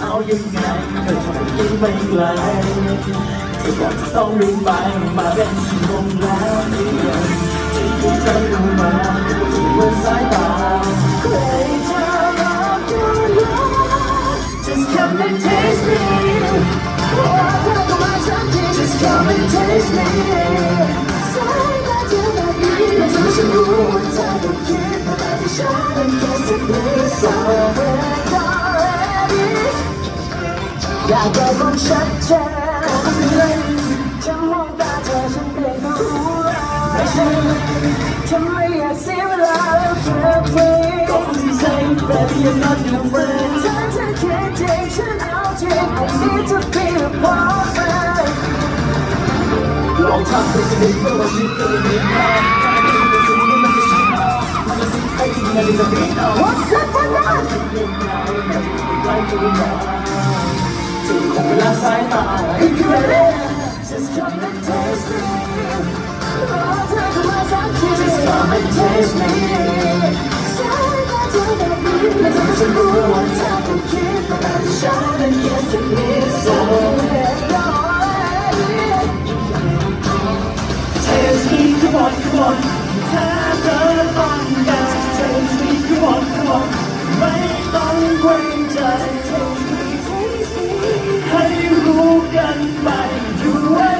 เอายังไงเธอทำให้ไม่ไกลเธอบอกต้องลืมไปมาเป็นชั่วโมงแล้วนี่ยจะยู่กันรู้มาถือว่าสายตาใครจะรับรู้ Just come and taste me ว่าเธอก็มาฉันที Just come and taste me สายตาเธอแบบนี้และเธอฉันรู้ว่าเธอต้องคิดมาแบบที่ฉัน Guess it means so we're already อยากได้ความชัดเจนฉันมองตาเธอฉันเองก็รู้ไม่ใช่ฉันไม่อยากเสียเวลาแล้วเธอ please ก็คุณที่ say baby I'm not your friend ถ้าเธอแค่ใจฉันเอาจริง I need to be a part ลองทำเป็นสนิทเมื่อวันชีวิตเธอมีค่าถ้าไม่เป็นสิ่งที่มันจะชินเอามันจะสิ่งใครที่มันจะมีเอา ล่ตัวมาถึงคงเวลาสายตาให้เกิด Just come and taste me รอเธอเข้ามาสักที Just come and taste me สายตาเธอแบบนี้และเธอฉันรู้ว่าเธอต้องคิดมาแบบที่ฉัน And yes it means so Taste me come on come on ถ้าเธอต้องการ Taste me come on come on ไม่ต้องเกรงใจ bukan main jual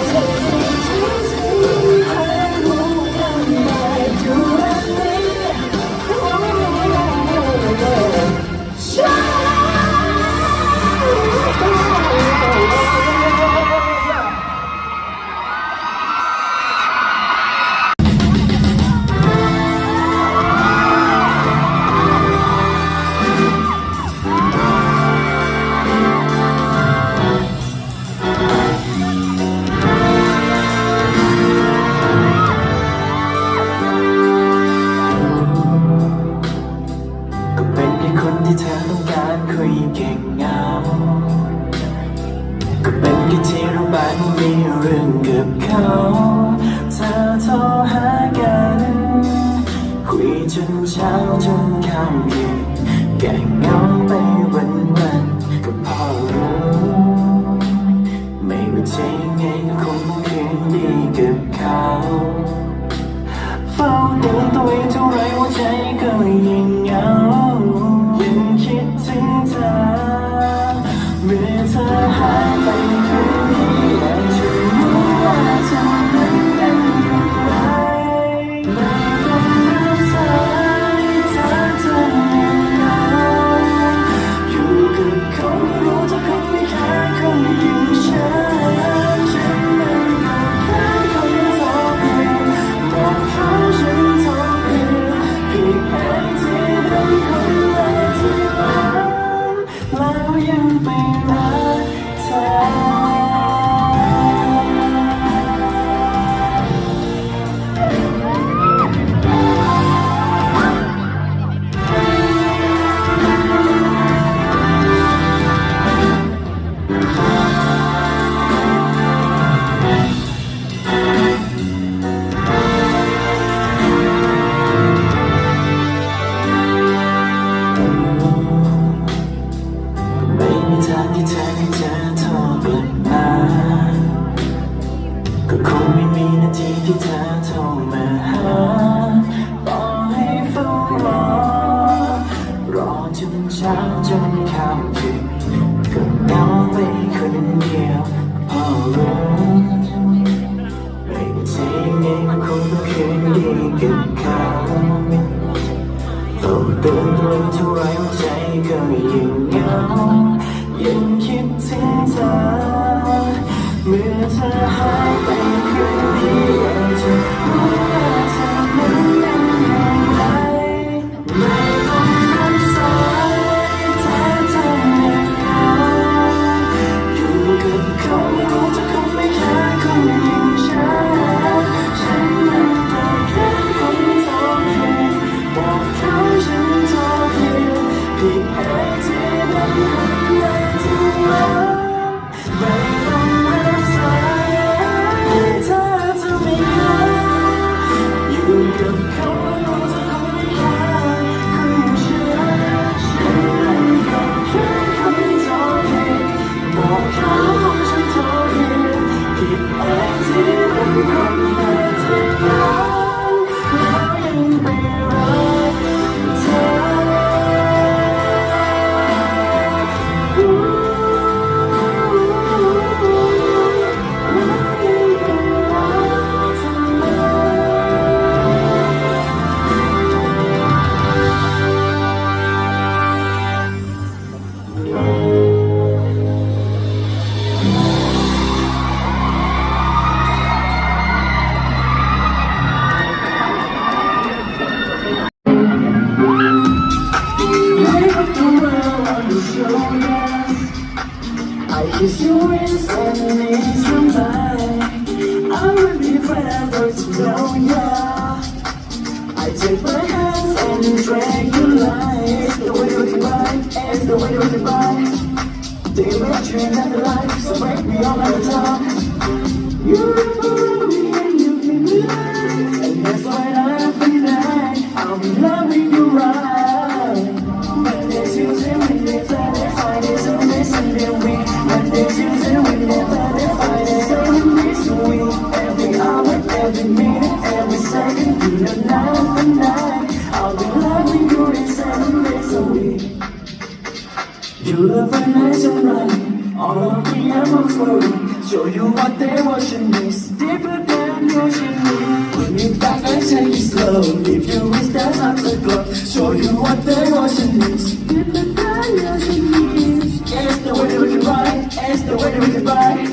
I washing this deeper than usually. Put me back and take it slow. If you wish that I'm the glow, show you what the washing is. Deeper than usually. It's the way that we can ride. It's the way that we can ride.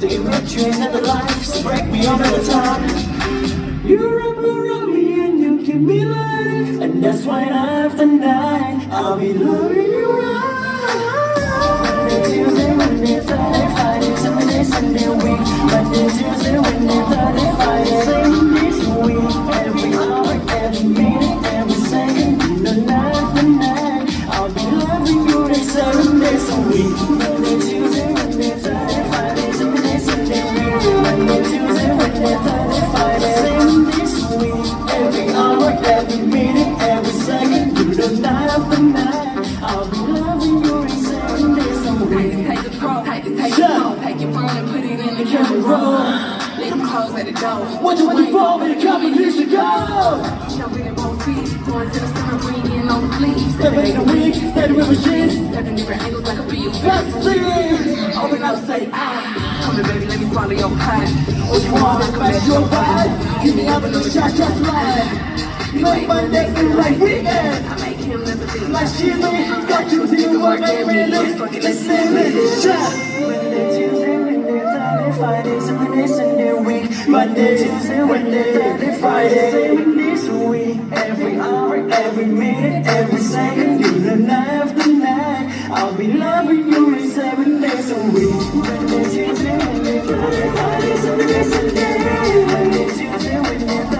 The direction and the lights break me all the time. You rub around me and you give me life, and that's why after night I'll be loving you. Thank you. road. Leave them close at the door. What you waiting for? When the competition go. Jumping in both feet, going to the summer, bringing in on the fleas. Stepping in the wings, steady with machines. Stepping different angles like a real That's it. Open up, say ah. Come to baby, let me follow your path. What you want, I command your vibe. Give me up another shot, just like. Make my next feel like weekend. I make him live a Like she made, got you to work, and we look, it's silly. Shut Fridays and Friday, and New week, Monday, Tuesday, Wednesday, Thursday, Friday, same days a week, every hour, every minute, every second, even after night, I'll be loving you in seven days a week, Monday, Tuesday, Wednesday, Friday, Saturday, Sunday, Monday, Tuesday, Wednesday.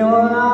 You know.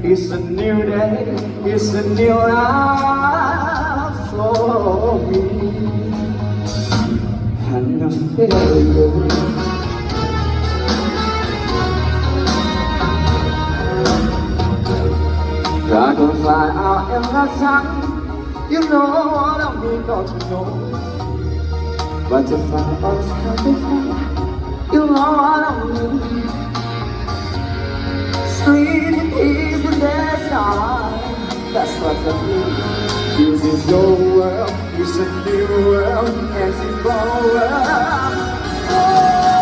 It's a new day. It's a new life for me. And I feel good. Dragonfly out in the sun You know what I mean, don't you know Butterfly, butterfly You know what I mean Sleep in peace with their side That's what I mean This is your world It's a new world And it's your world. Oh,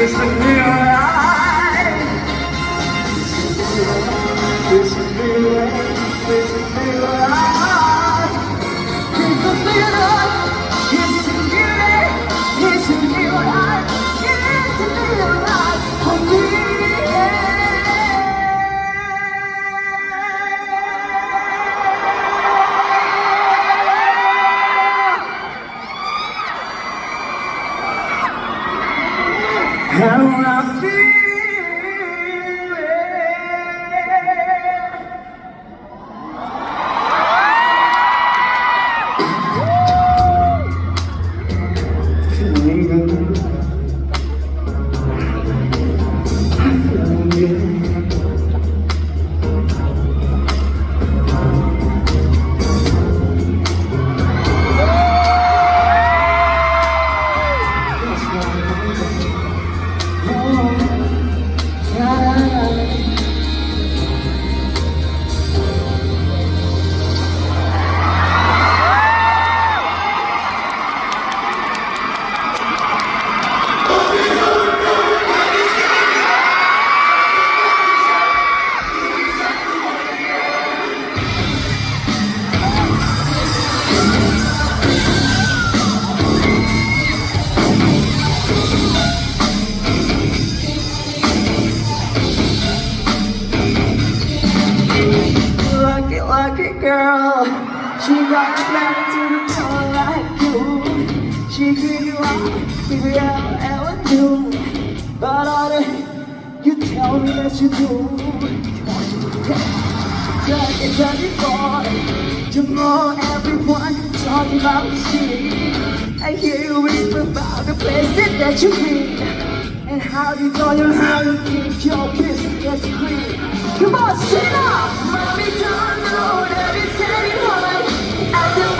Christen wir girl. She got you back to the floor like you. She give you all, give you all, ever do. But all the you tell me that you do. Got it, got it, boy. You know everyone talking about you. I hear you whisper about the places that you've been. And how you go and how you keep your business clean. Come on, sing up! Mommy don't know that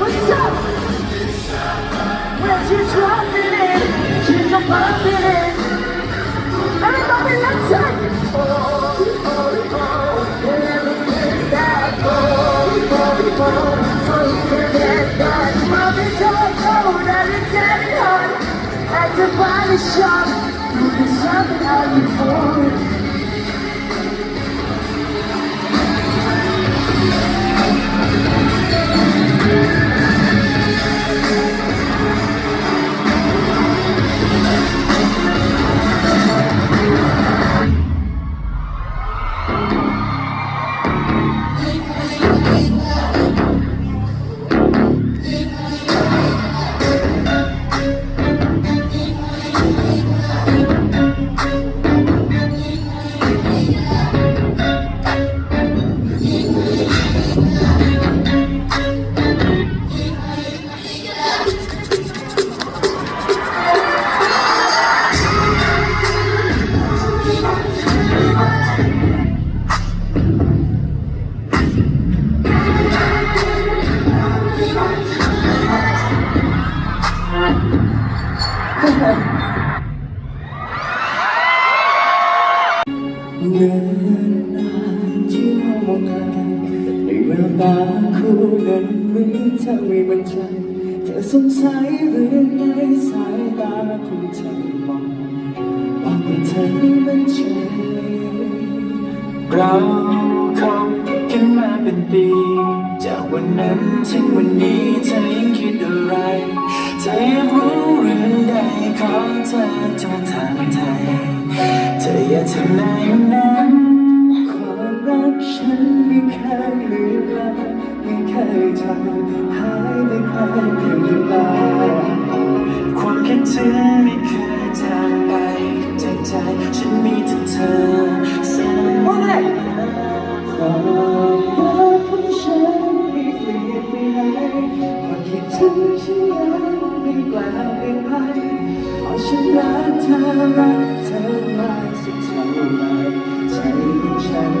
What's up? Well, she's dropping in? She's a pumping in. Everybody, let's check it. Oh, oh, oh. Never get that gold, gold, gold. So you can get that. Mommy don't know that it's getting hot. At the body shop, you can shop it out before it. เธอมองบอกว่าเธอไม่มั่นใจเราคบกันมาเป็นปี จากวันนั้นถึงวันนี้เธอยังคิดอะไรเธออยากรู้เรื่องใดของเธอจนทางไทยเธออย่าทำนาอย่างนั้นความรักฉันไม่เคยเหลือไม่เคยจางหายไม่เคยเปลี่ยนไป ความคิดถึงไม่เคยจางไปจากใจ ฉันมีแต่เธอเสมอความรักของฉันไม่เปลี่ยนไปไหนความคิดถึงฉันยังไม่แปลเปลี่ยนไปเพราะฉันรักเธอรักเธอมากสักเท่าไหรใจของฉัน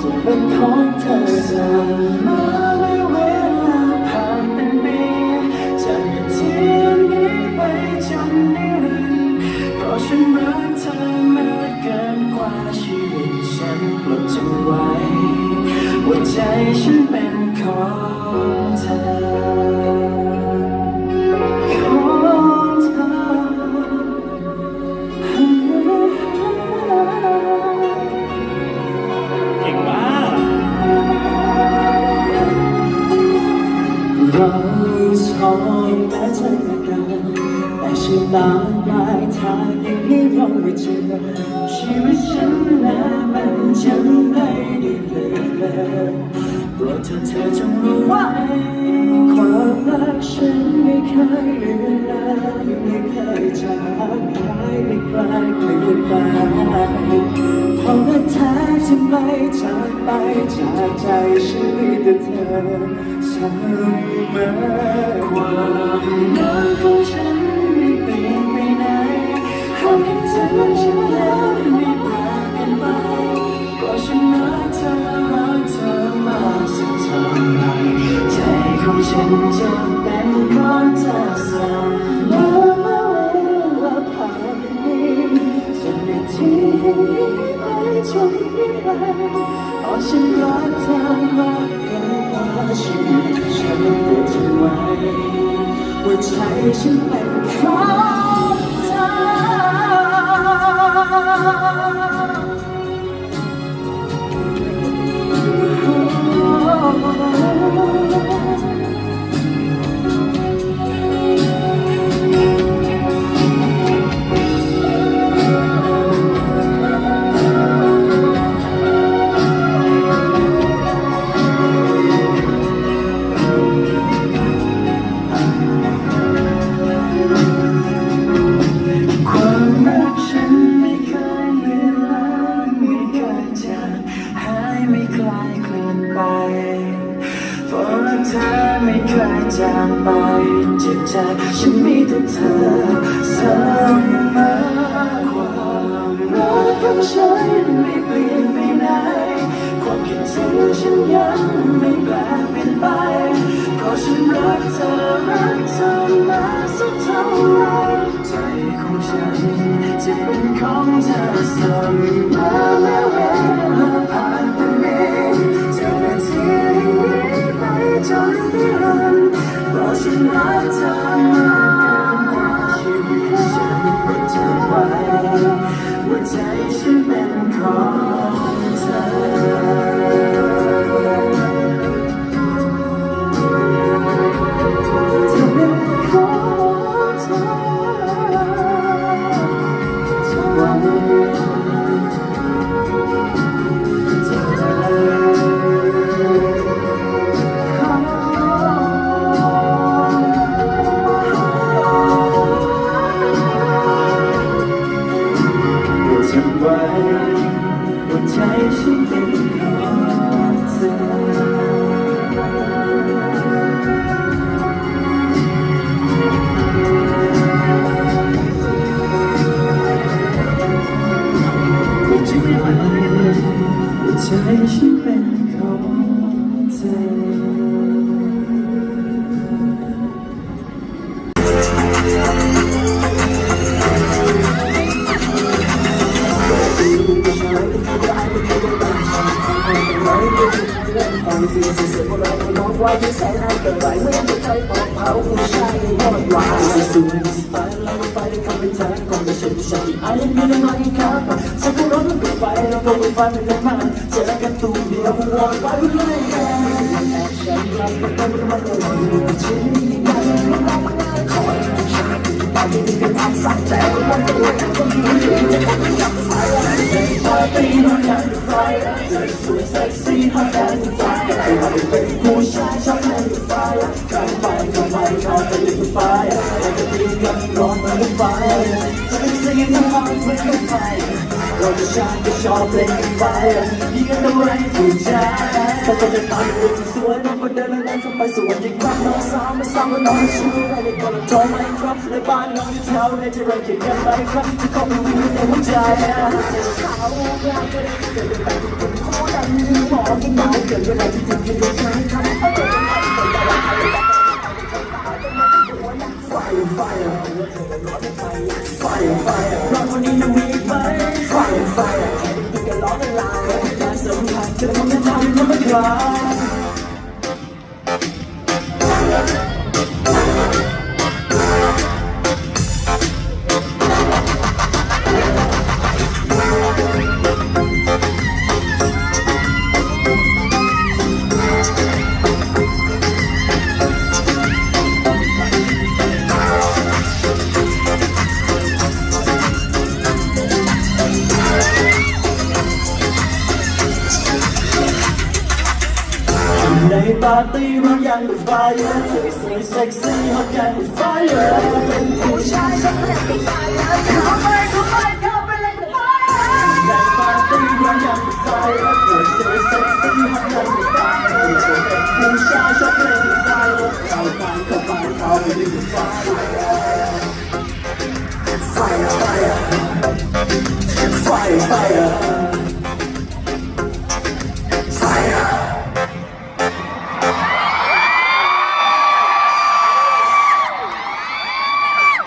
จะเป็นของเธอเสมอ ใจฉันเป็นของเธอของเธอเก่งมาเราสองแม้จะไม่กัน แต่ฉันตามปลายทางยังให้เราไม่เจอชีวิตฉันและมันจะไม่ได้เลยเลย ไม่เคยเลือนลาไม่เคยจางหายไม่กลเปลี่ยนไปเพราะว่าแท้จะไม่จากไปจากใจฉันมีแต่เธอเสมอความรักของฉันไม่เปลี่ยนไปไหนความคิดถึงฉันแล้วไม่ปรเปลี่ยนไปเพราะฉันรักเธอ ของฉันจะเป็นของเธอสมอเมื่อเวลาผ่านไปจนนาทีนี้ไปจนนิรันดร์เพราะฉันรักเธอมากเกินกว่าชีวิตฉันปวดจะไว้ว่าใจฉันเป็นของเธอ Oh, ใจฉันมีแต่เธอเสมอความรักของฉันไม่เปลี่ยนไปไหนความคิดถึงฉันยังไม่แปลเปลี่ยนไปเพราะฉันรักเธอรักเธอมาสักเท่าไรใจของฉันจะเป็นของเธอเสมอแม้เวลา ราะฉักเธอมากเกินกว่าชีวิตฉันจะไหวหัวใจฉันเป็นของเธอ ว่าที่แสนอร่อยไม่มีใครบอกเผาผู้ชายชอบเล่นกับไฟใครไปก็ไปเขาไปเล่นกับไฟแล้วก็ตีกันร้อนเหมือนกับไฟจะเป็นสิ่งที่มัน เหมือนกับไฟ เราจะชายก็ชอบเล่นกับไฟยิ่งกันอะไรถูกใจแต่ก็จะตายด้วยที่สวยน้องก็เดินเล่นเข้าไปสวนยิ่งรักน้องสาวไม่ซ้ำว่าน้องช่วยอะไรก็ละจอมไหมครับในบ้านน้องอยู่แถวในที่เราเขียนกันไปครับที่เขาไม่มีในหัวใจหมอกินหนาเกิดเวลาที่ถึงที่รู้ไหมครับ Fire, fire, fire, fire รักวันนี้ยังมีไหม Fire, fire แค่ได้ยินก็ร้องเป็นลายอยากสัมผัสจะทำให้ทำให้มันไม่คลาย ตี้ร้อนยังนไฟเยอร์สวสวยเซ็กซี่ฮอตยังนไฟเยอร์เป็นผู้ชายฉันไม่ยากเไฟเยอร์ทำไมทำไปเธอเป็นอะไปเลยไฟเยอร์ต่ปาร์ตี้ร้อนยังนไฟเยอร์สวสวยเซ็กซี่ฮอตยังนไฟเยอร์เป็นผู้ชายฉันไม่ยากเไฟเยอร์เข้าไปเข้าไปเข้าไปดิ้ไฟเยอร์ Fire, fire, fire, fire.